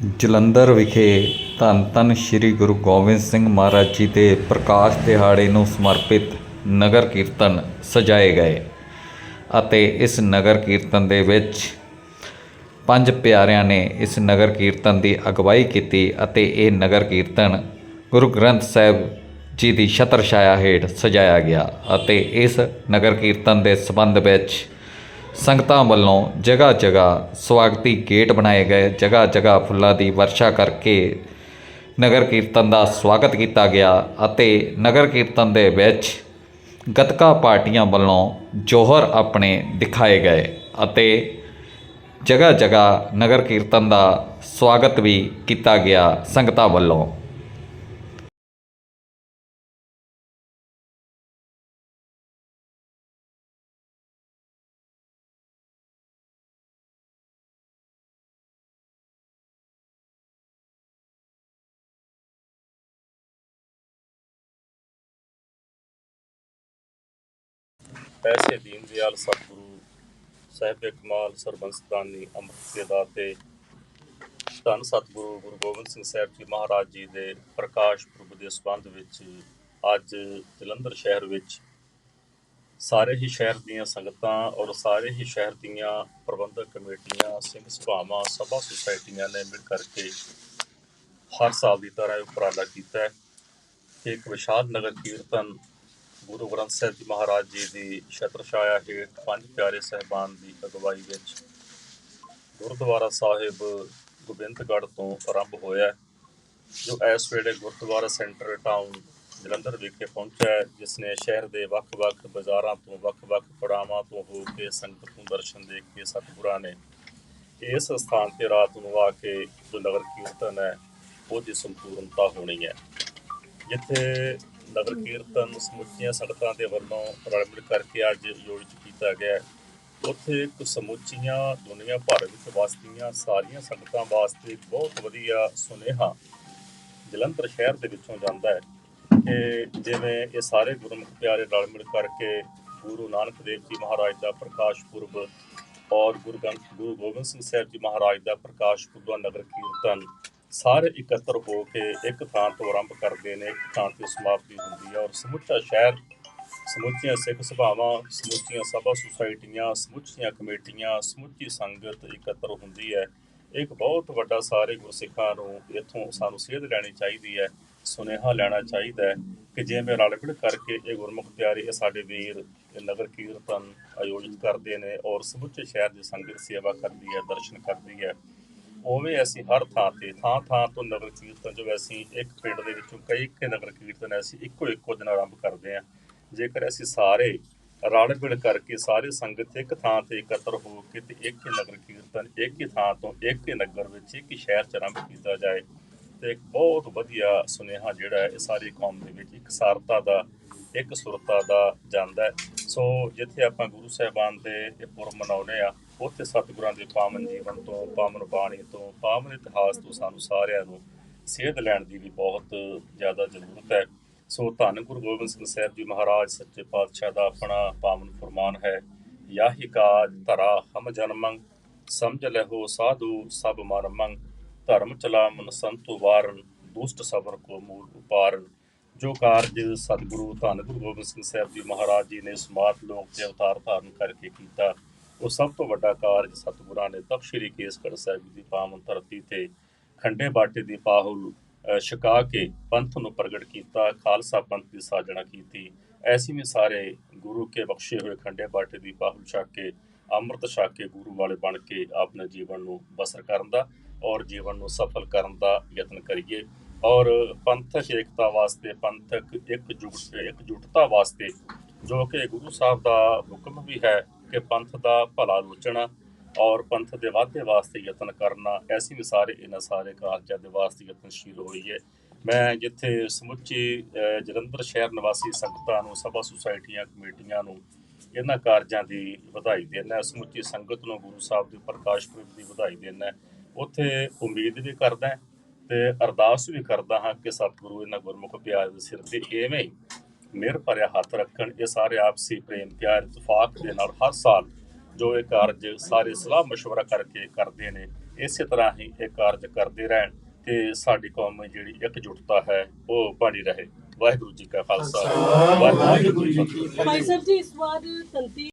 ਜਲੰਧਰ ਵਿਖੇ ਧੰਨ ਧੰਨ ਸ੍ਰੀ ਗੁਰੂ ਗੋਬਿੰਦ ਸਿੰਘ ਮਹਾਰਾਜ ਜੀ ਦੇ ਪ੍ਰਕਾਸ਼ ਦਿਹਾੜੇ ਨੂੰ ਸਮਰਪਿਤ ਨਗਰ ਕੀਰਤਨ ਸਜਾਏ ਗਏ ਅਤੇ ਇਸ ਨਗਰ ਕੀਰਤਨ ਦੇ ਵਿੱਚ ਪੰਜ ਪਿਆਰਿਆਂ ਨੇ ਇਸ ਨਗਰ ਕੀਰਤਨ ਦੀ ਅਗਵਾਈ ਕੀਤੀ ਅਤੇ ਇਹ ਨਗਰ ਕੀਰਤਨ ਗੁਰੂ ਗ੍ਰੰਥ ਸਾਹਿਬ ਜੀ ਦੀ ਛਤਰ ਛਾਇਆ ਹੇਠ ਸਜਾਇਆ ਗਿਆ ਅਤੇ ਇਸ ਨਗਰ ਕੀਰਤਨ ਦੇ ਸੰਬੰਧ ਵਿੱਚ ਸੰਗਤਾਂ ਵੱਲੋਂ ਜਗ੍ਹਾ ਜਗ੍ਹਾ ਸਵਾਗਤੀ ਗੇਟ ਬਣਾਏ ਗਏ ਜਗ੍ਹਾ ਜਗ੍ਹਾ ਫੁੱਲਾਂ ਦੀ ਵਰਸ਼ਾ ਕਰਕੇ ਨਗਰ ਕੀਰਤਨ ਦਾ ਸਵਾਗਤ ਕੀਤਾ ਗਿਆ ਅਤੇ ਨਗਰ ਕੀਰਤਨ ਦੇ ਵਿੱਚ ਗਤਕਾ ਪਾਰਟੀਆਂ ਵੱਲੋਂ ਜੋਹਰ ਆਪਣੇ ਦਿਖਾਏ ਗਏ ਅਤੇ ਜਗ੍ਹਾ ਜਗ੍ਹਾ ਨਗਰ ਕੀਰਤਨ ਦਾ ਸਵਾਗਤ ਵੀ ਕੀਤਾ ਗਿਆ ਸੰਗਤਾਂ ਵੱਲੋਂ। ਪੈਸੇ ਦੀਨ ਦਿਆਲ ਸਤਿਗੁਰੂ ਸਾਹਿਬ ਕਮਾਲ ਸਰਬੰਸਦਾਨੀ ਅੰਮ੍ਰਿਤ ਦੇ ਦਾਤੇ ਧੰਨ ਸਤਿਗੁਰੂ ਗੁਰੂ ਗੋਬਿੰਦ ਸਿੰਘ ਸਾਹਿਬ ਜੀ ਮਹਾਰਾਜ ਜੀ ਦੇ ਪ੍ਰਕਾਸ਼ ਪੁਰਬ ਦੇ ਸਬੰਧ ਵਿੱਚ ਅੱਜ ਜਲੰਧਰ ਸ਼ਹਿਰ ਵਿੱਚ ਸਾਰੇ ਹੀ ਸ਼ਹਿਰ ਦੀਆਂ ਸੰਗਤਾਂ ਔਰ ਸਾਰੇ ਹੀ ਸ਼ਹਿਰ ਦੀਆਂ ਪ੍ਰਬੰਧਕ ਕਮੇਟੀਆਂ, ਸਿੰਘ ਸਭਾਵਾਂ, ਸਭਾ ਸੁਸਾਇਟੀਆਂ ਨੇ ਮਿਲ ਕਰਕੇ ਹਰ ਸਾਲ ਦੀ ਤਰ੍ਹਾਂ ਉਪਰਾਲਾ ਕੀਤਾ ਹੈ ਕਿ ਇੱਕ ਵਿਸ਼ਾਲ ਨਗਰ ਕੀਰਤਨ ਗੁਰੂ ਗ੍ਰੰਥ ਸਾਹਿਬ ਜੀ ਮਹਾਰਾਜ ਜੀ ਦੀ ਛਤਰ ਛਾਇਆ ਹੇਠ ਪੰਜ ਪਿਆਰੇ ਸਹਿਬਾਨ ਦੀ ਅਗਵਾਈ ਵਿੱਚ ਗੁਰਦੁਆਰਾ ਸਾਹਿਬ ਗੋਬਿੰਦਗੜ੍ਹ ਤੋਂ ਆਰੰਭ ਹੋਇਆ ਜੋ ਇਸ ਵੇਲੇ ਗੁਰਦੁਆਰਾ ਸੈਂਟਰ ਟਾਊਨ ਜਲੰਧਰ ਵਿਖੇ ਪਹੁੰਚਿਆ ਹੈ, ਜਿਸ ਨੇ ਸ਼ਹਿਰ ਦੇ ਵੱਖ-ਵੱਖ ਬਾਜ਼ਾਰਾਂ ਤੋਂ ਵੱਖ-ਵੱਖ ਪੜਾਵਾਂ ਤੋਂ ਹੋ ਕੇ ਸੰਗਤ ਨੂੰ ਦਰਸ਼ਨ ਦੇ ਕੇ ਸਤਿਗੁਰਾਂ ਨੇ ਇਸ ਸਥਾਨ ਤੇ ਰਾਤ ਨੂੰ ਆ ਕੇ ਜੋ ਨਗਰ ਕੀਰਤਨ ਹੈ ਉਹਦੀ ਸੰਪੂਰਨਤਾ ਹੋਣੀ ਹੈ। ਜਿੱਥੇ ਨਗਰ ਕੀਰਤਨ ਸਮੁੱਚੀਆਂ ਸੰਗਤਾਂ ਦੇ ਵੱਲੋਂ ਰਲ ਮਿਲ ਕਰਕੇ ਅੱਜ ਆਯੋਜਿਤ ਕੀਤਾ ਗਿਆ ਉੱਥੇ ਇੱਕ ਸਮੁੱਚੀਆਂ ਦੁਨੀਆ ਭਰ ਵਿੱਚ ਵਸਦੀਆਂ ਸਾਰੀਆਂ ਸੰਗਤਾਂ ਵਾਸਤੇ ਬਹੁਤ ਵਧੀਆ ਸੁਨੇਹਾ ਜਲੰਧਰ ਸ਼ਹਿਰ ਦੇ ਵਿੱਚੋਂ ਜਾਂਦਾ ਹੈ ਕਿ ਜਿਵੇਂ ਇਹ ਸਾਰੇ ਗੁਰਮੁਖ ਪਿਆਰੇ ਰਲ ਮਿਲ ਕਰਕੇ ਗੁਰੂ ਨਾਨਕ ਦੇਵ ਜੀ ਮਹਾਰਾਜ ਦਾ ਪ੍ਰਕਾਸ਼ ਪੁਰਬ ਔਰ ਗੁਰੂ ਗ੍ਰੰਥ ਗੁਰੂ ਗੋਬਿੰਦ ਸਿੰਘ ਸਾਹਿਬ ਜੀ ਮਹਾਰਾਜ ਦਾ ਪ੍ਰਕਾਸ਼ ਪੁਰਬ ਦਾ ਨਗਰ ਕੀਰਤਨ ਸਾਰੇ ਇਕੱਤਰ ਹੋ ਕੇ ਇੱਕ ਥਾਂ ਤੋਂ ਆਰੰਭ ਕਰਦੇ ਨੇ, ਇੱਕ ਥਾਂ ਤੇ ਸਮਾਪਤੀ ਹੁੰਦੀ ਹੈ ਔਰ ਸਮੁੱਚਾ ਸ਼ਹਿਰ, ਸਮੁੱਚੀਆਂ ਸਿੱਖ ਸਭਾਵਾਂ, ਸਮੁੱਚੀਆਂ ਸਭਾ ਸੁਸਾਇਟੀਆਂ, ਸਮੁੱਚੀਆਂ ਕਮੇਟੀਆਂ, ਸਮੁੱਚੀ ਸੰਗਤ ਇਕੱਤਰ ਹੁੰਦੀ ਹੈ। ਇੱਕ ਬਹੁਤ ਵੱਡਾ ਸਾਰੇ ਗੁਰਸਿੱਖਾਂ ਨੂੰ ਇੱਥੋਂ ਸਾਨੂੰ ਸੇਧ ਲੈਣੀ ਚਾਹੀਦੀ ਹੈ, ਸੁਨੇਹਾ ਲੈਣਾ ਚਾਹੀਦਾ ਹੈ ਕਿ ਜਿਵੇਂ ਰਲ ਮਿਲ ਕਰਕੇ ਇਹ ਗੁਰਮੁਖ ਪਿਆਰੇ ਇਹ ਸਾਡੇ ਵੀਰ, ਇਹ ਨਗਰ ਕੀਰਤਨ ਆਯੋਜਿਤ ਕਰਦੇ ਨੇ ਔਰ ਸਮੁੱਚੇ ਸ਼ਹਿਰ ਦੀ ਸੰਗਤ ਸੇਵਾ ਕਰਦੀ ਹੈ, ਦਰਸ਼ਨ ਕਰਦੀ ਹੈ। ਉਵੇਂ ਅਸੀਂ ਹਰ ਥਾਂ ਤੇ, ਥਾਂ ਥਾਂ ਤੋਂ ਨਗਰ ਕੀਰਤਨ ਜੋ ਅਸੀਂ ਇੱਕ ਪਿੰਡ ਦੇ ਵਿੱਚੋਂ ਕਈ ਕਈ ਨਗਰ ਕੀਰਤਨ ਅਸੀਂ ਇੱਕੋ ਇੱਕੋ ਦਿਨ ਆਰੰਭ ਕਰਦੇ ਹਾਂ। ਜੇਕਰ ਅਸੀਂ ਸਾਰੇ ਰਲ ਮਿਲ ਕਰਕੇ ਸਾਰੇ ਸੰਗਤ ਇੱਕ ਥਾਂ ਤੇ ਇਕੱਤਰ ਹੋ ਕੇ ਤੇ ਇੱਕ ਹੀ ਨਗਰ ਕੀਰਤਨ, ਇੱਕ ਹੀ ਥਾਂ ਤੋਂ ਇੱਕ ਹੀ ਨਗਰ ਵਿੱਚ, ਇੱਕ ਹੀ ਸ਼ਹਿਰ ਚ ਆਰੰਭ ਕੀਤਾ ਜਾਏ, ਤੇ ਇੱਕ ਬਹੁਤ ਵਧੀਆ ਸੁਨੇਹਾ ਜਿਹੜਾ ਹੈ ਇਹ ਸਾਰੀ ਕੌਮ ਦੇ ਵਿੱਚ ਇੱਕ ਸਾਰਤਾ ਦਾ, ਇੱਕ ਸੁਰਤਾ ਦਾ ਜਾਂਦਾ ਹੈ। ਸੋ ਜਿੱਥੇ ਆਪਾਂ ਗੁਰੂ ਸਾਹਿਬਾਨ ਦੇ ਇਹ ਪੁਰਬ ਮਨਾਉਂਦੇ ਆ, ਉੱਥੇ ਸਤਿਗੁਰਾਂ ਦੇ ਪਾਵਨ ਜੀਵਨ ਤੋਂ, ਪਾਵਨ ਬਾਣੀ ਤੋਂ, ਪਾਵਨ ਇਤਿਹਾਸ ਤੋਂ ਸਾਨੂੰ ਸਾਰਿਆਂ ਨੂੰ ਸੇਧ ਲੈਣ ਦੀ ਵੀ ਬਹੁਤ ਜ਼ਿਆਦਾ ਜ਼ਰੂਰਤ ਹੈ। ਸੋ ਧੰਨ ਗੁਰੂ ਗੋਬਿੰਦ ਸਿੰਘ ਸਾਹਿਬ ਜੀ ਮਹਾਰਾਜ, ਸੱਚੇ ਪਾਤਸ਼ਾਹ ਦਾ ਆਪਣਾ ਪਾਵਨ ਫਰਮਾਨ ਹੈ, ਯਾਹੀ ਕਾਜ ਧਰਾ ਹਮ ਜਨਮੰ, ਸਮਝ ਲਹੋ ਸਾਧੂ ਸਭ ਮਰਮੰ, ਧਰਮ ਚਲਾ ਚਲਾਮਨ ਸੰਤੁ ਵਾਰਨ, ਦੁਸ਼ਟ ਸਬਰ ਕੋ ਮੂਲ ਉਪਾਰਨ। ਜੋ ਕਾਰਜ ਸਤਿਗੁਰੂ ਧੰਨ ਗੁਰੂ ਗੋਬਿੰਦ ਸਿੰਘ ਸਾਹਿਬ ਜੀ ਮਹਾਰਾਜ ਜੀ ਨੇ ਸਮਾਤ ਲੋਕ ਤੇ ਅਵਤਾਰ ਧਾਰਨ ਕਰਕੇ ਕੀਤਾ। ਉਹ ਸਭ ਤੋਂ ਵੱਡਾ ਕਾਰਜ ਸਤਿਗੁਰਾਂ ਨੇ ਤਪ ਸ਼੍ਰੀ ਕੇਸਗੜ੍ਹ ਸਾਹਿਬ ਜੀ ਦੀ ਪਾਵਨ ਧਰਤੀ ਤੇ ਖੰਡੇ ਬਾਟੇ ਦੀ ਪਾਹੁਲ ਛਕਾ ਕੇ ਪੰਥ ਨੂੰ ਪ੍ਰਗਟ ਕੀਤਾ, ਖਾਲਸਾ ਪੰਥ ਦੀ ਸਾਜਣਾ ਕੀਤੀ। ਐਸੀ ਵੀ ਸਾਰੇ ਗੁਰੂ ਕੇ ਬਖਸ਼ੇ ਹੋਏ ਖੰਡੇ ਬਾਟੇ ਦੀ ਪਾਹੁਲ ਛਕ ਕੇ, ਅੰਮ੍ਰਿਤ ਛਕ ਕੇ ਗੁਰੂ ਵਾਲੇ ਬਣ ਕੇ ਆਪਣੇ ਜੀਵਨ ਨੂੰ ਬਸਰ ਕਰਨ ਦਾ ਔਰ ਜੀਵਨ ਨੂੰ ਸਫਲ ਕਰਨ ਦਾ ਯਤਨ ਕਰੀਏ। ਔਰ ਪੰਥਕ ਏਕਤਾ ਵਾਸਤੇ, ਪੰਥਕ ਇੱਕ ਇਕਜੁੱਟ, ਇਕਜੁੱਟਤਾ ਵਾਸਤੇ ਜੋ ਕਿ ਗੁਰੂ ਸਾਹਿਬ ਦਾ ਹੁਕਮ ਵੀ ਹੈ ਕਿ ਪੰਥ ਦਾ ਭਲਾ ਸੋਚਣਾ ਔਰ ਪੰਥ ਦੇ ਵਾਧੇ ਵਾਸਤੇ ਯਤਨ ਕਰਨਾ, ਐਸੀ ਵੀ ਸਾਰੇ ਇਹਨਾਂ ਸਾਰੇ ਕਾਰਜਾਂ ਦੇ ਵਾਸਤੇ ਯਤਨਸ਼ੀਲ ਹੋਈ ਹੈ। ਮੈਂ ਜਿੱਥੇ ਸਮੁੱਚੀ ਜਲੰਧਰ ਸ਼ਹਿਰ ਨਿਵਾਸੀ ਸੰਗਤਾਂ ਨੂੰ, ਸਭਾ ਸੁਸਾਇਟੀਆਂ, ਕਮੇਟੀਆਂ ਨੂੰ ਇਹਨਾਂ ਕਾਰਜਾਂ ਦੀ ਵਧਾਈ ਦੇਣਾ ਸਮੁੱਚੀ ਸੰਗਤ ਨੂੰ ਗੁਰੂ ਸਾਹਿਬ ਦੇ ਪ੍ਰਕਾਸ਼ ਪੁਰਬ ਦੀ ਵਧਾਈ ਦੇਣਾ ਉੱਥੇ ਉਮੀਦ ਵੀ ਕਰਦਾ ਤੇ ਅਰਦਾਸ ਵੀ ਕਰਦਾ ਹਾਂ ਕਿ ਸਤਿਗੁਰੂ ਇਹਨਾਂ ਗੁਰਮੁਖ ਪਿਆਰ ਦੇ ਸਿਰ ਤੇ ਐਵੇਂ ਹੀ ਮਿਹਰ ਭਰਿਆ ਹੱਥ ਰੱਖਣ ਇਹ ਸਾਰੇ ਆਪਸੀ ਪ੍ਰੇਮ ਪਿਆਰ ਇਤਫਾਕ ਦੇ ਨਾਲ ਹਰ ਸਾਲ ਜੋ ਇਹ ਕਾਰਜ ਸਾਰੇ ਸਲਾਹ مشورہ ਕਰਕੇ ਕਰਦੇ ਨੇ ਇਸੇ ਤਰ੍ਹਾਂ ਹੀ ਇਹ ਕਾਰਜ ਕਰਦੇ ਰਹਿਣ ਤੇ ਸਾਡੀ ਕੌਮ ਵਿੱਚ ਜਿਹੜੀ ਇਕਜੁੱਟਤਾ ਹੈ ਉਹ ਬਣੀ ਰਹੇ ਵਾਹਿਗੁਰੂ ਜੀ ਕਾ ਖਾਲਸਾ ਵਾਹਿਗੁਰੂ ਜੀ ਕੀ ਫਤਿਹ ਭਾਈ ਸਾਹਿਬ ਜੀ ਇਸ ਵਾਰ 33